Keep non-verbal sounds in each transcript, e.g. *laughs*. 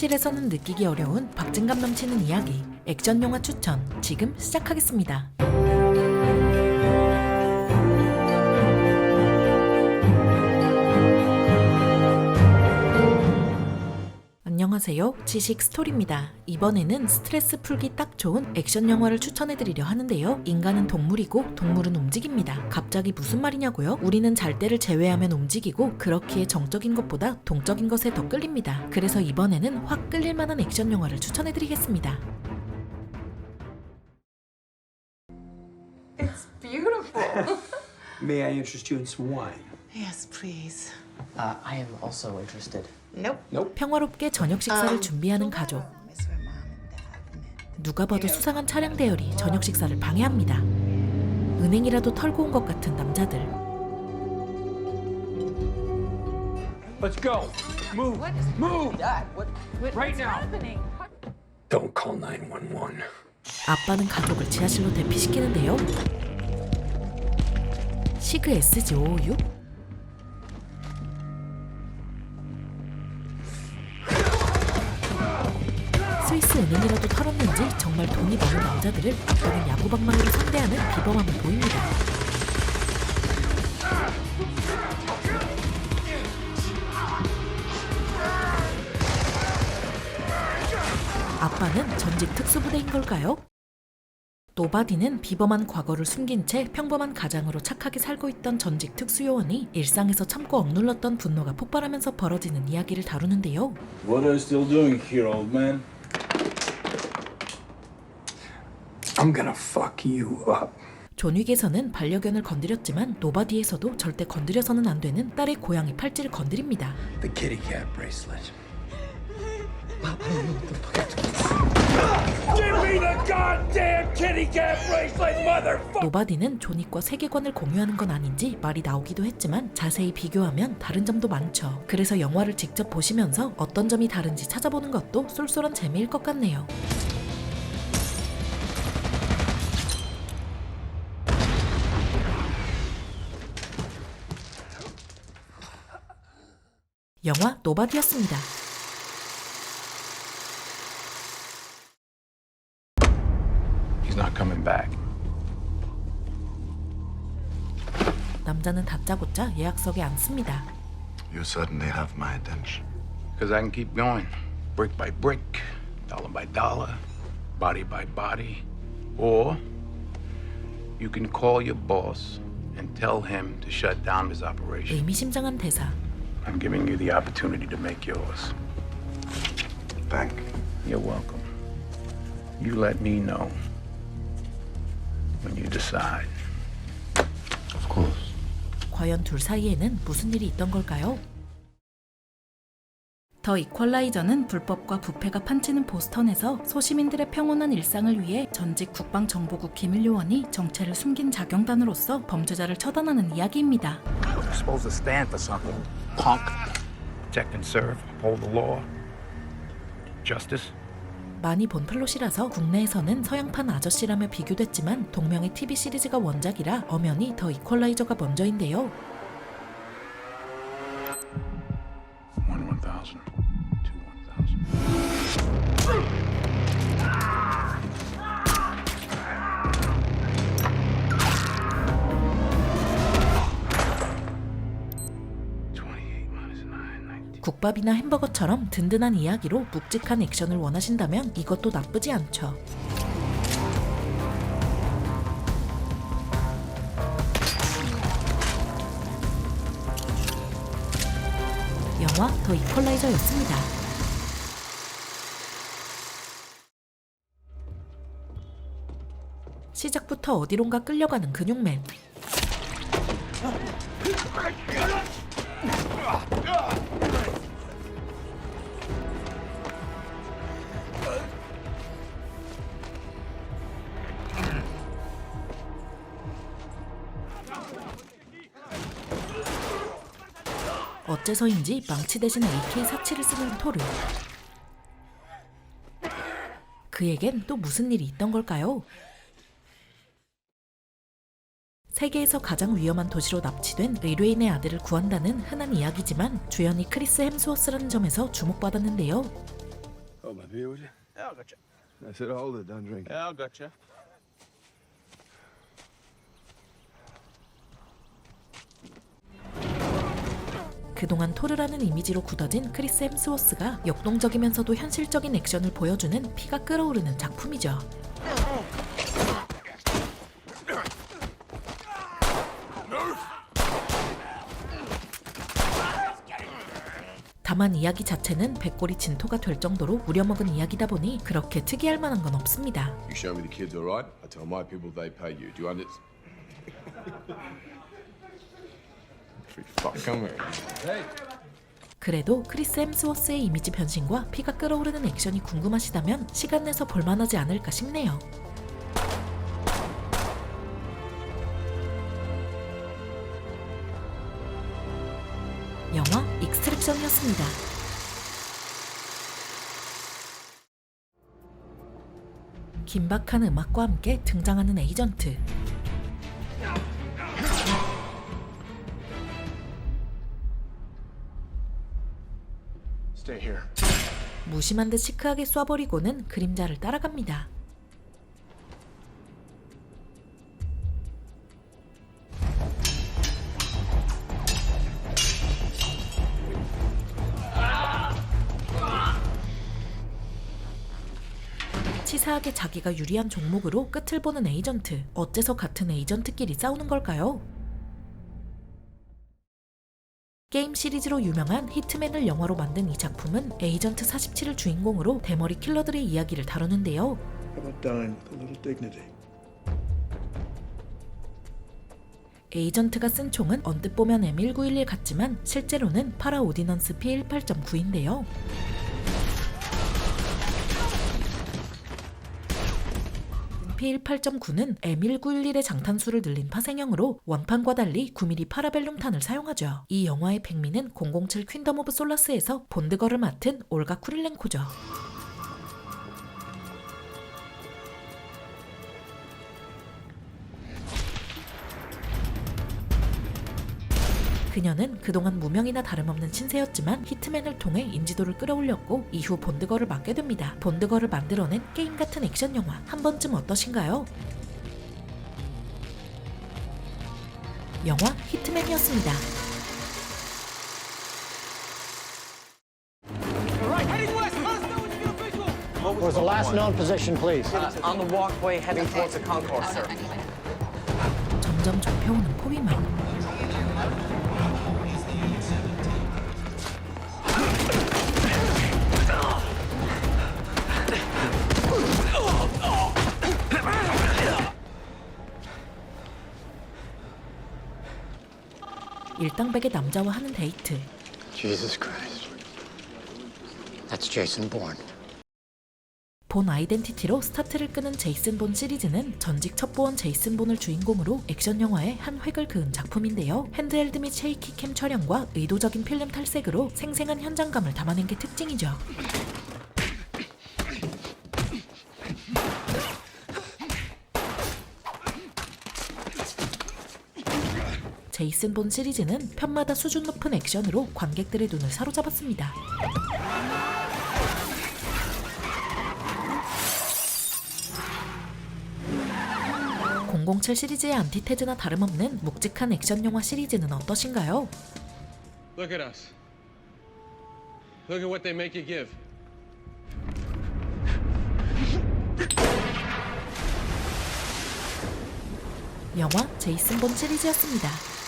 현실에서는 느끼기 어려운 박진감 넘치는 이야기 액션 영화 추천 지금 시작하겠습니다. 안녕하세요. 지식 스토리입니다. 이번에는 스트레스 풀기 딱 좋은 액션 영화를 추천해드리려 하는데요. 인간은 동물이고 동물은 움직입니다. 갑자기 무슨 말이냐고요? 우리는 잘 때를 제외하면 움직이고 그렇기에 정적인 것보다 동적인 것에 더 끌립니다. 그래서 이번에는 확 끌릴 만한 액션 영화를 추천해드리겠습니다. It's beautiful. *laughs* May I interest you in some wine? Yes, please. Uh, I am also interested. Nope. Nope. 평화롭게 저녁 식사를 준비하는 가족. Mom and dad. 누가 봐도 수상한 차량 대열이 저녁 식사를 방해합니다. 은행이라도 털고 온 것 같은 남자들. Let's go. Move. Move. Right now. Don't call 911. 아빠는 가족을 지하실로 대피시키는데요. 시그 SG556? 정말 돈이 많은 남자들을 아빠는 야구방망이로 상대하는 비범함을 보입니다. 아빠는 전직 특수부대인 걸까요? 노바디는 비범한 과거를 숨긴 채 평범한 가장으로 착하게 살고 있던 전직 특수요원이 일상에서 참고 억눌렀던 분노가 폭발하면서 벌어지는 이야기를 다루는데요. What are you still doing here, old man? I'm gonna fuck you up. 존 윅에서는 반려견을 건드렸지만 노바디에서도 절대 건드려서는 안 되는 딸의 고양이 팔찌를 건드립니다. The kitty cat bracelet. Give me the goddamn kitty cat bracelet, motherfucker! 노바디는 존 윅과 세계관을 공유하는 건 아닌지 말이 나오기도 했지만 자세히 비교하면 다른 점도 많죠. 그래서 영화를 직접 보시면서 어떤 점이 다른지 찾아보는 것도 쏠쏠한 재미일 것 같네요. 영화 노바디였습니다. 남자는 다짜고짜 예약석에 앉습니다. You certainly have my attention. Because I can keep going. Brick by brick, dollar by dollar, body by body. Or you can call your boss and tell him to shut down his operation. 의미심장한 대사. I'm giving you the opportunity to make yours. Thank you. You're welcome. You let me know when you decide. Of course. 과연 둘 사이에는 무슨 일이 있던 걸까요? 더 이퀄라이저는 불법과 부패가 판치는 보스턴에서 소시민들의 평온한 일상을 위해 전직 국방정보국 기밀 요원이 정체를 숨긴 자경단으로서 범죄자를 처단하는 이야기입니다. You're supposed to stand for something. Punk. Protect and serve. Uphold the law. Justice. 많이 본 플롯이라서 국내에서는 서양판 아저씨라며 비교됐지만 동명의 TV 시리즈가 원작이라 엄연히 더 이퀄라이저가 먼저인데요. 국밥이나 햄버거처럼 든든한 이야기로 묵직한 액션을 원하신다면 이것도 나쁘지 않죠. 영화 더 이퀄라이저였습니다. 시작부터 어디론가 끌려가는 근육맨. 어째서인지 망치 대신 AK-47을 쓰는 토르. 그에겐 또 무슨 일이 있던 걸까요? 세계에서 가장 위험한 도시로 납치된 의뢰인의 아들을 구한다는 흔한 이야기지만 주연이 크리스 햄스워스라는 점에서 주목받았는데요. Hold my beer, would you? Yeah, I got you. I said hold it, don't drink it. Yeah, I got you. 그동안 토르라는 이미지로 굳어진 크리스 햄스워스가 역동적이면서도 현실적인 액션을 보여주는 피가 끓어오르는 작품이죠. 다만 이야기 자체는 백골이 진토가 될 정도로 우려먹은 이야기다 보니 그렇게 특이할 만한 건 없습니다. You show me the kids all right, I tell my people they pay you. Do you understand? Free fuck, come here. 그래도 크리스 햄스워스의 이미지 변신과 피가 끓어오르는 액션이 궁금하시다면 시간 내서 볼만하지 않을까 싶네요. 영화 익스트랙션이었습니다. 긴박한 음악과 함께 등장하는 에이전트. 무심한 듯 시크하게 쏴버리고는 그림자를 따라갑니다. 치사하게 자기가 유리한 종목으로 끝을 보는 에이전트. 어째서 같은 에이전트끼리 싸우는 걸까요? 게임 시리즈로 유명한 히트맨을 영화로 만든 이 작품은 에이전트 47을 주인공으로 대머리 킬러들의 이야기를 다루는데요. 에이전트가 쓴 총은 언뜻 보면 M1911 같지만 실제로는 파라 오디넌스 P18.9인데요. P18.9는 M1911의 장탄수를 늘린 파생형으로 원판과 달리 9mm 파라벨룸탄을 사용하죠. 이 영화의 백미는 007 퀸덤 오브 솔라스에서 본드거를 맡은 올가 쿠릴렌코죠. 그녀는 그동안 무명이나 다름없는 신세였지만 히트맨을 통해 인지도를 끌어올렸고 이후 본드거를 맡게 됩니다. 본드거를 만들어낸 게임 같은 액션 영화 한 번쯤 어떠신가요? 영화 히트맨이었습니다. Where's the last known position, please? on the walkway heading towards the concourse, sir. 점점 좁혀오는 포위망. 일당백의 남자와 하는 데이트. Jesus Christ. That's Jason Bourne. 본 아이덴티티로 스타트를 끄는 제이슨 본 시리즈는 전직 첩보원 제이슨 본을 주인공으로 액션 영화의 한 획을 그은 작품인데요. 핸드헬드 및 쉐이키 캠 촬영과 의도적인 필름 탈색으로 생생한 현장감을 담아낸 게 특징이죠. 제이슨 본 시리즈는 편마다 수준 높은 액션으로 관객들의 눈을 사로잡았습니다. 007 시리즈의 안티테즈나 다름없는 묵직한 액션 영화 시리즈는 어떠신가요? Look at us. Look at what they make you give. 영화 제이슨 본 시리즈였습니다.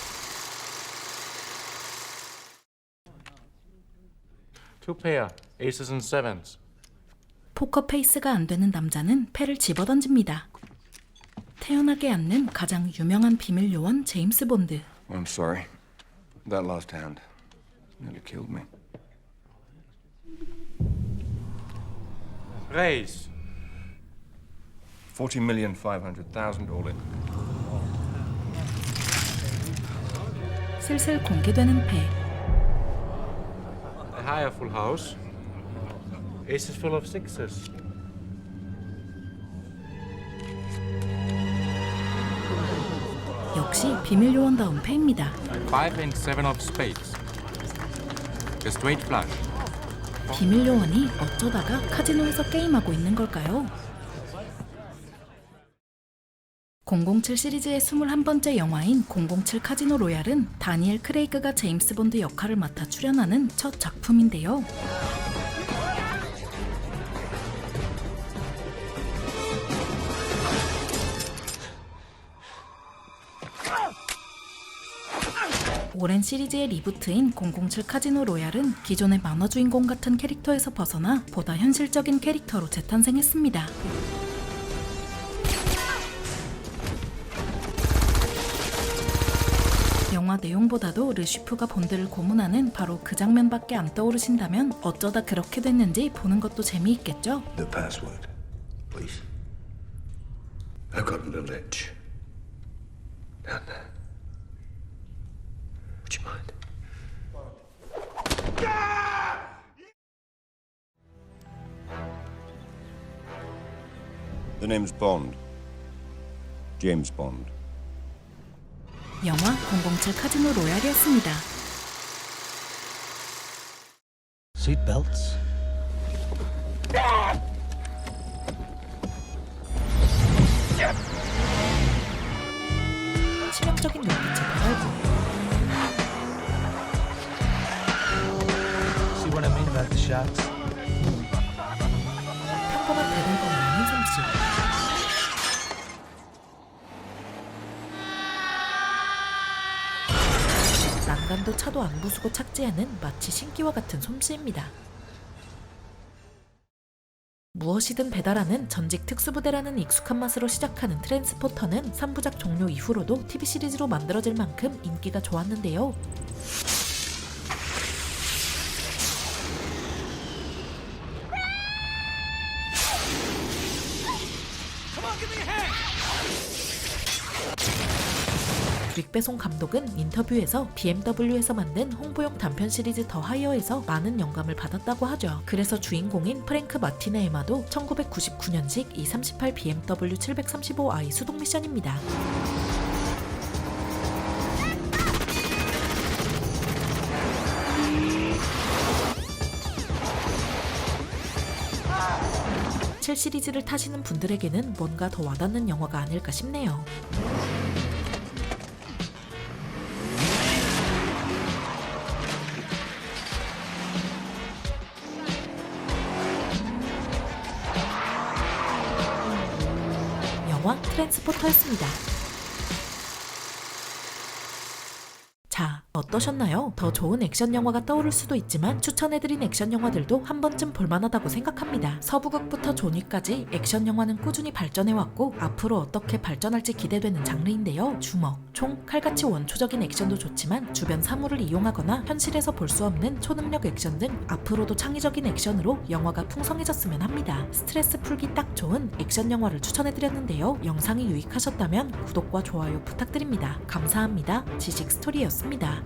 Two pair, aces and sevens. 포커 페이스가 안 되는 남자는 패를 집어던집니다. 태어나게 않는 가장 유명한 비밀 요원 제임스 본드. I'm sorry. That last hand nearly killed me. Raise. 40 million 500,000 all in. 슬슬 공개되는 패. A higher full house. Aces full of sixes. 역시 비밀 요원다운 패입니다. Five and seven of spades. A straight flush. 비밀 요원이 어쩌다가 카지노에서 게임하고 있는 걸까요? 007 시리즈의 21번째 영화인 007 카지노 로얄은 다니엘 크레이그가 제임스 본드 역할을 맡아 출연하는 첫 작품인데요. 오랜 시리즈의 리부트인 007 카지노 로얄은 기존의 만화 주인공 같은 캐릭터에서 벗어나 보다 현실적인 캐릭터로 재탄생했습니다. 영화 내용보다도 르시프가 본드를 고문하는 바로 그 장면밖에 안 떠오르신다면 어쩌다 그렇게 됐는지 보는 것도 재미있겠죠? The password, please. I've got a little itch. Down there. Would you mind? The name's Bond. James Bond. 영화 007 카지노 로얄이었습니다. Seatbelts. 치명적인 눈빛의 배달부 See what I mean about the shots? 난간도 차도 안 부수고 착지하는 마치 신기와 같은 솜씨입니다. 무엇이든 배달하는 전직 특수부대라는 익숙한 맛으로 시작하는 트랜스포터는 3부작 종료 이후로도 TV 시리즈로 만들어질 만큼 인기가 좋았는데요. 릭배송 감독은 인터뷰에서 BMW에서 만든 홍보용 단편 시리즈 더 하이어에서 많은 영감을 받았다고 하죠. 그래서 주인공인 프랭크 마티네 에마도 1999년식 이38 BMW 735i 수동 미션입니다. 칠 시리즈를 타시는 분들에게는 뭔가 더 와닿는 영화가 아닐까 싶네요. 스포터였습니다. 자, 어떠셨나요? 더 좋은 액션 영화가 떠오를 수도 있지만 추천해드린 액션 영화들도 한 번쯤 볼만하다고 생각합니다. 서부극부터 존윅까지 액션 영화는 꾸준히 발전해왔고 앞으로 어떻게 발전할지 기대되는 장르인데요. 주먹, 총, 칼같이 원초적인 액션도 좋지만 주변 사물을 이용하거나 현실에서 볼 수 없는 초능력 액션 등 앞으로도 창의적인 액션으로 영화가 풍성해졌으면 합니다. 스트레스 풀기 딱 좋은 액션 영화를 추천해드렸는데요. 영상이 유익하셨다면 구독과 좋아요 부탁드립니다. 감사합니다. 지식 스토리였습니다.